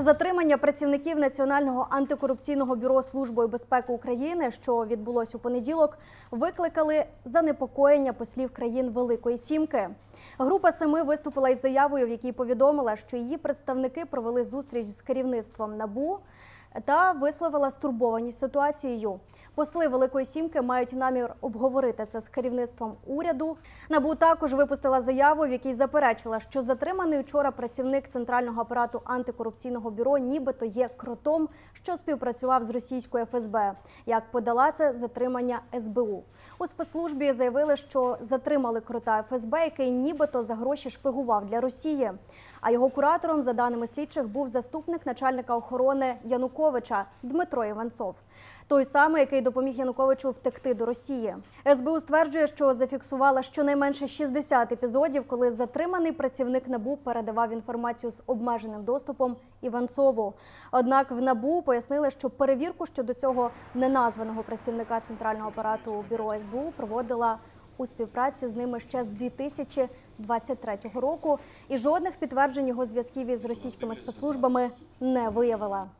Затримання працівників Національного антикорупційного бюро Служби безпеки України, що відбулось у понеділок, викликали занепокоєння послів країн Великої Сімки. Група семи виступила із заявою, в якій повідомила, що її представники провели зустріч з керівництвом НАБУ та висловила стурбованість ситуацією. Посли Великої Сімки мають намір обговорити це з керівництвом уряду. Набу також випустила заяву, в якій заперечила, що затриманий вчора працівник центрального апарату антикорупційного бюро, нібито є кротом, що співпрацював з російською ФСБ. Як подала це затримання СБУ у спецслужбі, заявили, що затримали крота ФСБ, який нібито за гроші шпигував для Росії. А його куратором, за даними слідчих, був заступник начальника охорони Януковича Дмитро Іванцов. Той самий, який допоміг Януковичу втекти до Росії. СБУ стверджує, що зафіксувала щонайменше 60 епізодів, коли затриманий працівник НАБУ передавав інформацію з обмеженим доступом Іванцову. Однак в НАБУ пояснили, що перевірку щодо цього неназваного працівника центрального апарату бюро СБУ проводила у співпраці з ними ще з 2023 року, і жодних підтверджень його зв'язків із російськими спецслужбами не виявила.